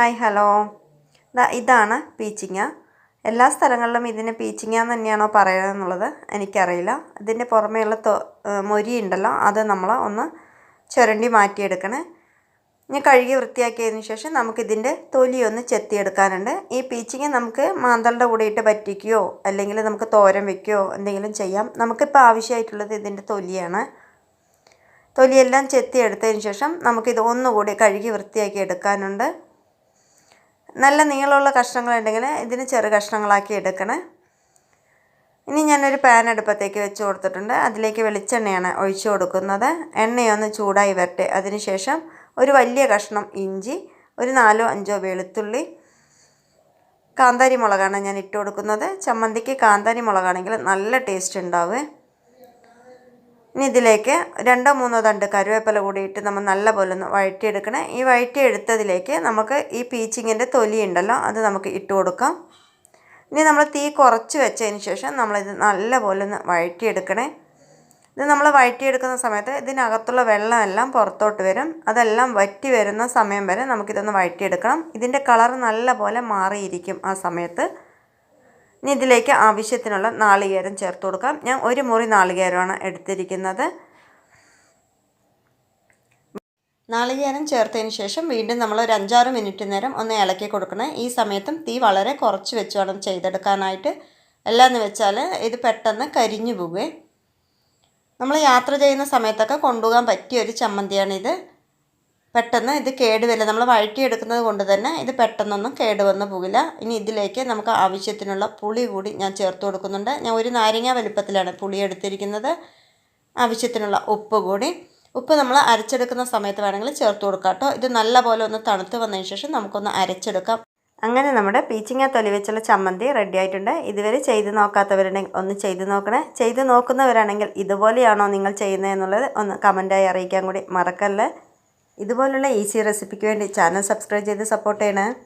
Hi hello. ഇതാണ് പീച്ചിങ്ങ. എല്ലാ സ്ഥലങ്ങളിലും ഇതിന് പീച്ചിങ്ങ എന്ന് തന്നെയാണോ പറയുന്നത്? എനിക്കറിയില്ല. ഇതിന്റെ പുറമേയുള്ള തൊ മൊരി ഉണ്ടല്ലോ അത് നമ്മൾ ഒന്ന് ചുരണ്ടി മാറ്റിയെടുക്കണേ. ഇനി കഴുകി വൃത്തിയാക്കിയതിന് ശേഷം നമുക്കിതിന്റെ തൊലി ഒന്ന് ചെത്തിയെടുക്കാനുണ്ട്. ഈ പീച്ചിങ്ങ നമുക്ക് മാന്തളുടെ കൂടെ ഇട്ട് പറ്റിക്കുകയോ അല്ലെങ്കിൽ നമുക്ക് തോരൻ വെക്കുകയോ എന്തെങ്കിലും ചെയ്യാം. നമുക്കിപ്പോൾ ആവശ്യമായിട്ടുള്ളത് ഇതിന്റെ തൊലിയാണ്. തൊലിയെല്ലാം ചെത്തിയെടുത്തതിന് ശേഷം നമുക്കിത് ഒന്നുകൂടി കഴുകി വൃത്തിയാക്കി എടുക്കാനുണ്ട്. നല്ല നീളമുള്ള കഷ്ണങ്ങളുണ്ടെങ്കിൽ ഇതിന് ചെറു കഷ്ണങ്ങളാക്കി എടുക്കണേ. ഇനി ഞാനൊരു പാൻ അടുപ്പത്തേക്ക് വെച്ച് കൊടുത്തിട്ടുണ്ട്. അതിലേക്ക് വെളിച്ചെണ്ണയാണ് ഒഴിച്ചു കൊടുക്കുന്നത്. എണ്ണയൊന്ന് ചൂടായി വരട്ടെ. അതിനുശേഷം ഒരു വലിയ കഷ്ണം ഇഞ്ചി ഒരു നാലോ അഞ്ചോ വെളുത്തുള്ളി കാന്താരി മുളകാണ് ഞാൻ ഇട്ട് കൊടുക്കുന്നത്. ചമ്മന്തിക്ക് കാന്താരി മുളകാണെങ്കിൽ നല്ല ടേസ്റ്റ് ഉണ്ടാവുക ഇനി ഇതിലേക്ക് രണ്ടോ മൂന്നോ തണ്ട് കരുവേപ്പില കൂടിയിട്ട് നമ്മൾ നല്ലപോലെ ഒന്ന് വഴറ്റിയെടുക്കണേ. ഈ വഴറ്റിയെടുത്തതിലേക്ക് നമുക്ക് ഈ പീച്ചിങ്ങിന്റെ തൊലി ഉണ്ടല്ലോ അത് നമുക്ക് ഇട്ട് കൊടുക്കാം. ഇനി നമ്മൾ തീ കുറച്ച് വെച്ചതിന് ശേഷം നമ്മളിത് നല്ലപോലെ ഒന്ന് വഴറ്റിയെടുക്കണേ. ഇത് നമ്മൾ വഴറ്റിയെടുക്കുന്ന സമയത്ത് ഇതിനകത്തുള്ള വെള്ളമെല്ലാം പുറത്തോട്ട് വരും. അതെല്ലാം വറ്റി വരുന്ന സമയം വരെ നമുക്കിതൊന്ന് വഴറ്റിയെടുക്കണം. ഇതിന്റെ കളർ നല്ലപോലെ മാറിയിരിക്കും ആ സമയത്ത്. ഇനി ഇതിലേക്ക് ആവശ്യത്തിനുള്ള നാളികേരം ചേർത്ത് കൊടുക്കാം. ഞാൻ ഒരു മുറി നാളികേരമാണ് എടുത്തിരിക്കുന്നത്. നാളികേരം ചേർത്തതിന് ശേഷം വീണ്ടും നമ്മൾ ഒരു അഞ്ചാറ് മിനിറ്റ് നേരം ഒന്ന് ഇളക്കി കൊടുക്കണം. ഈ സമയത്തും തീ വളരെ കുറച്ച് വെച്ച് വേണം ചെയ്തെടുക്കാനായിട്ട്. എല്ലാന്ന് വെച്ചാൽ ഇത് പെട്ടെന്ന് കരിഞ്ഞു പോകുകയെ നമ്മൾ യാത്ര ചെയ്യുന്ന സമയത്തൊക്കെ കൊണ്ടുപോകാൻ പറ്റിയ ഒരു ചമ്മന്തിയാണിത്. പെട്ടെന്ന് ഇത് കേടുവരില്ല. നമ്മൾ വഴറ്റിയെടുക്കുന്നത് കൊണ്ട് തന്നെ ഇത് പെട്ടെന്നൊന്നും കേടുവന്ന് പോകില്ല. ഇനി ഇതിലേക്ക് നമുക്ക് ആവശ്യത്തിനുള്ള പുളി കൂടി ഞാൻ ചേർത്ത് കൊടുക്കുന്നുണ്ട്. ഞാൻ ഒരു നാരങ്ങ വലുപ്പത്തിലാണ് പുളി എടുത്തിരിക്കുന്നത്. ആവശ്യത്തിനുള്ള ഉപ്പ് കൂടി. ഉപ്പ് നമ്മൾ അരച്ചെടുക്കുന്ന സമയത്ത് വേണമെങ്കിൽ ചേർത്ത് കൊടുക്കാം കേട്ടോ. ഇത് നല്ലപോലെ ഒന്ന് തണുത്ത് വന്നതിന് ശേഷം നമുക്കൊന്ന് അരച്ചെടുക്കാം. അങ്ങനെ നമ്മുടെ പീച്ചിങ്ങ തൊലി വെച്ചുള്ള ചമ്മന്തി റെഡി ആയിട്ടുണ്ട്. ഇതുവരെ ചെയ്ത് നോക്കാത്തവരുണ്ടെങ്കിൽ ഒന്ന് ചെയ്ത് നോക്കണേ. ചെയ്ത് നോക്കുന്നവരാണെങ്കിൽ ഇതുപോലെയാണോ നിങ്ങൾ ചെയ്യുന്നത് എന്നുള്ളത് ഒന്ന് കമന്റായി അറിയിക്കാൻ കൂടി മറക്കല്ലേ. ഇതുപോലുള്ള ഈസി റെസിപ്പിക്ക് വേണ്ടി ചാനൽ സബ്സ്ക്രൈബ് ചെയ്ത് സപ്പോർട്ട് ചെയ്യണേ.